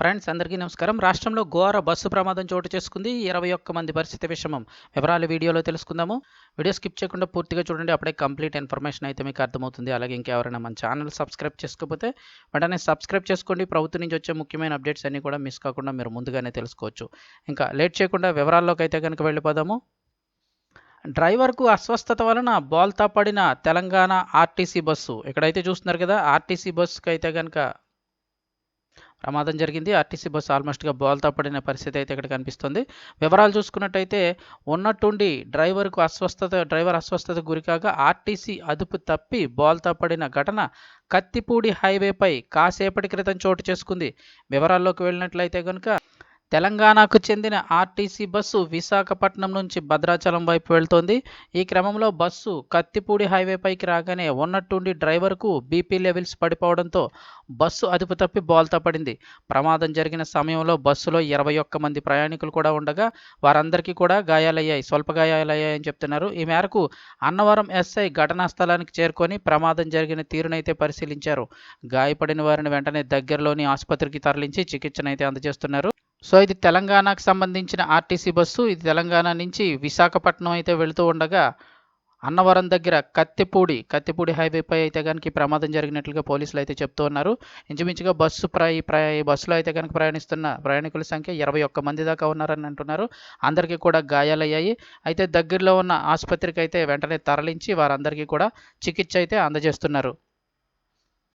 Friends అందరికీ నమస్కారం. రాష్ట్రంలో ఘోర బస్సు ప్రమాదం చోటు చేసుకుంది. ఇరవై ఒక్క మంది పరిస్థితి విషమం. వివరాలు వీడియోలో తెలుసుకుందాము. వీడియో స్కిప్ చేయకుండా పూర్తిగా చూడండి. అప్పుడే కంప్లీట్ ఇన్ఫర్మేషన్ అయితే మీకు అర్థమవుతుంది. అలాగే ఇంకెవరైనా మన ఛానల్ సబ్స్క్రైబ్ చేసుకోకపోతే వెంటనే సబ్స్క్రైబ్ చేసుకోండి. ప్రభుత్వం నుంచి వచ్చే ముఖ్యమైన అప్డేట్స్ అన్నీ కూడా మిస్ కాకుండా మీరు ముందుగానే తెలుసుకోవచ్చు. ఇంకా లేట్ చేయకుండా వివరాల్లోకి అయితే కనుక వెళ్ళిపోదాము. డ్రైవర్కు అస్వస్థత వలన బోల్తా పడిన తెలంగాణ ఆర్టీసీ బస్సు. ఇక్కడైతే చూస్తున్నారు కదా ఆర్టీసీ బస్సుకి అయితే కనుక ప్రమాదం జరిగింది. ఆర్టీసీ బస్సు ఆల్మోస్ట్గా బోల్తా పడిన పరిస్థితి అయితే ఇక్కడ కనిపిస్తుంది. వివరాలు చూసుకున్నట్టయితే ఉన్నట్టుండి డ్రైవర్కు అస్వస్థత డ్రైవర్ అస్వస్థత గురికాగా ఆర్టీసీ అదుపు తప్పి బోల్తా పడిన ఘటన కత్తిపూడి హైవేపై కాసేపటి క్రితం చోటు చేసుకుంది. వివరాల్లోకి వెళ్ళినట్లయితే కనుక తెలంగాణకు చెందిన ఆర్టీసీ బస్సు విశాఖపట్నం నుంచి భద్రాచలం వైపు వెళ్తోంది. ఈ క్రమంలో బస్సు కత్తిపూడి హైవేపైకి రాగానే ఉన్నట్టుండి డ్రైవర్కు బీపీ లెవెల్స్ పడిపోవడంతో బస్సు అదుపు తప్పి బోల్తా పడింది. ప్రమాదం జరిగిన సమయంలో బస్సులో ఇరవై ఒక్క మంది ప్రయాణికులు కూడా ఉండగా వారందరికీ కూడా గాయాలయ్యాయి. స్వల్ప గాయాలయ్యాయని చెప్తున్నారు. ఈ మేరకు అన్నవరం ఎస్ఐ ఘటనా స్థలానికి చేరుకొని ప్రమాదం జరిగిన తీరునైతే పరిశీలించారు. గాయపడిన వారిని వెంటనే దగ్గరలోని ఆసుపత్రికి తరలించి చికిత్సనైతే అందజేస్తున్నారు. సో ఇది తెలంగాణకు సంబంధించిన ఆర్టీసీ బస్సు. ఇది తెలంగాణ నుంచి విశాఖపట్నం అయితే వెళుతూ ఉండగా అన్నవరం దగ్గర కత్తిపూడి కత్తిపూడి హైవేపై అయితే కనుక ప్రమాదం జరిగినట్లుగా పోలీసులు అయితే చెప్తూ ఉన్నారు. ఇంచుమించుగా బస్సు ప్రయ ప్రయ బస్సులో అయితే కనుక ప్రయాణిస్తున్న ప్రయాణికుల సంఖ్య ఇరవై ఒక్క మంది దాకా ఉన్నారని అంటున్నారు. అందరికీ కూడా గాయాలయ్యాయి. అయితే దగ్గరలో ఉన్న ఆసుపత్రికి అయితే వెంటనే తరలించి వారందరికీ కూడా చికిత్స అయితే అందజేస్తున్నారు.